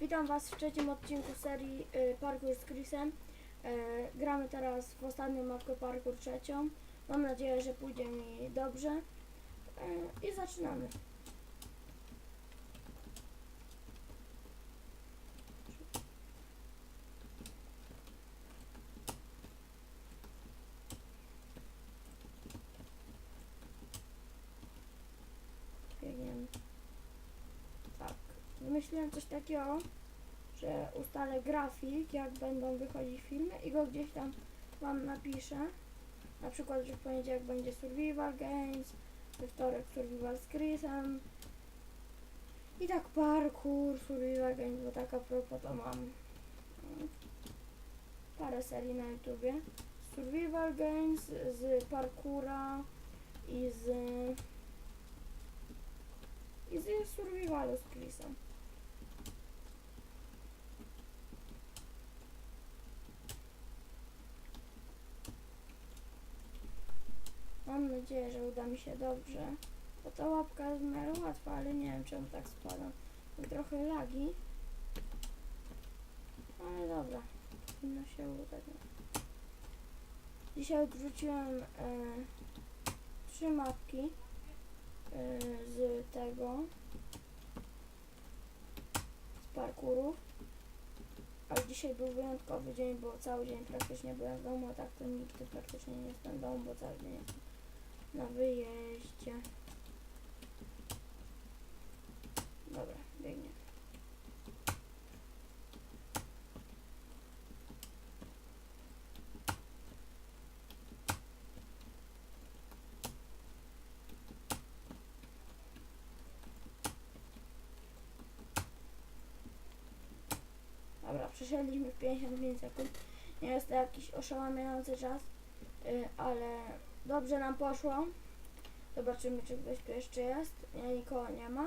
Witam Was w trzecim odcinku serii y, Parkour z Chrisem. E, gramy teraz w ostatnią mapkę Parkour trzecią. Mam nadzieję, że pójdzie mi dobrze. E, I zaczynamy. Biegniemy. Tak. Wymyśliłem coś takiego, że ustalę grafik, jak będą wychodzić filmy i go gdzieś tam wam napiszę. Na przykład, że w poniedziałek będzie Survival Games, we wtorek Survival z Chrisem. I tak parkour, Survival Games, bo tak a propos to mam mm, parę serii na YouTubie. Survival Games z parkoura i z i z Survivalu z Chrisem. Mam nadzieję, że uda mi się dobrze. Bo ta łapka jest w miarę łatwa, ale nie wiem czemu tak spadam. Trochę lagi. Ale dobra. Powinno się udać. Dzisiaj odrzuciłem e, trzy mapki e, z tego z parkurów. Ale dzisiaj był wyjątkowy dzień, bo cały dzień praktycznie byłem w domu, a tak to nigdy praktycznie nie jestem w domu, bo cały dzień jestem na wyjeździe. Dobra, biegnie. Dobra, przeszedliśmy w 55 sekund. Nie jest to jakiś oszałamiający czas, ale dobrze nam poszło. Zobaczymy, czy ktoś tu jeszcze jest. Ja nikogo nie ma.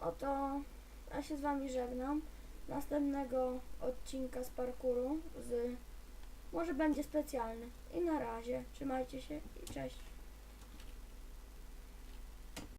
Oto ja się z wami żegnam. Następnego odcinka z parkuru z może będzie specjalny. I na razie. Trzymajcie się i cześć.